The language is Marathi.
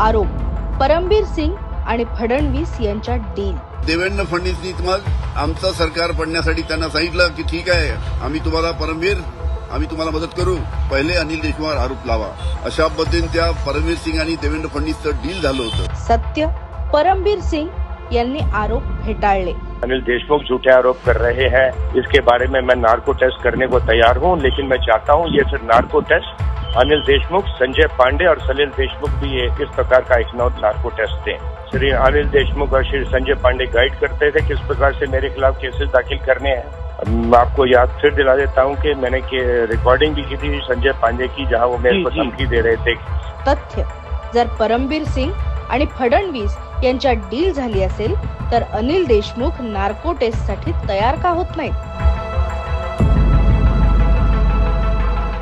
आरोप. परमबीर सिंग आणि फडणवीस यांच्या डील. देवेंद्र फडणवीसनी मग आमचं सरकार पडण्यासाठी त्यांना सांगितलं की ठीक आहे आम्ही तुम्हाला परमवीर आम्ही तुम्हाला मदत करू. पहिले अनिल देशमुख आरोप लावा. अशा पद्धतीने त्या परमवीर सिंग आणि देवेंद्र फडणवीसचं डील झालं होतं. सत्य परमबीर सिंग यांनी आरोप फेटाळले. अनिल देशमुख झूठे आरोप कर रहे हैं। इसके बारे में मैं नार्को टेस्ट करने को तैयार हूं लेकिन मैं चाहता हूं ये सिर्फ नार्को टेस्ट अनिल देशमुख संजय पांडे और सलील देशमुख भी ये इस प्रकार का एक नौ नार्को टेस्ट दें श्री अनिल देशमुख और श्री संजय पांडे गाइड करते थे किस प्रकार से मेरे खिलाफ केसेस दाखिल करने हैं। मैं आपको याद फिर दिला देता हूं कि मैंने रिकॉर्डिंग भी की थी संजय पांडे की जहां वो मेरे को धमकी दे रहे थे। तथ्य जर परमबीर सिंग आणि फडणवीस यांच्यात डील झाली असेल तर अनिल देशमुख नार्को टेस्टसाठी तयार का होत नाहीत?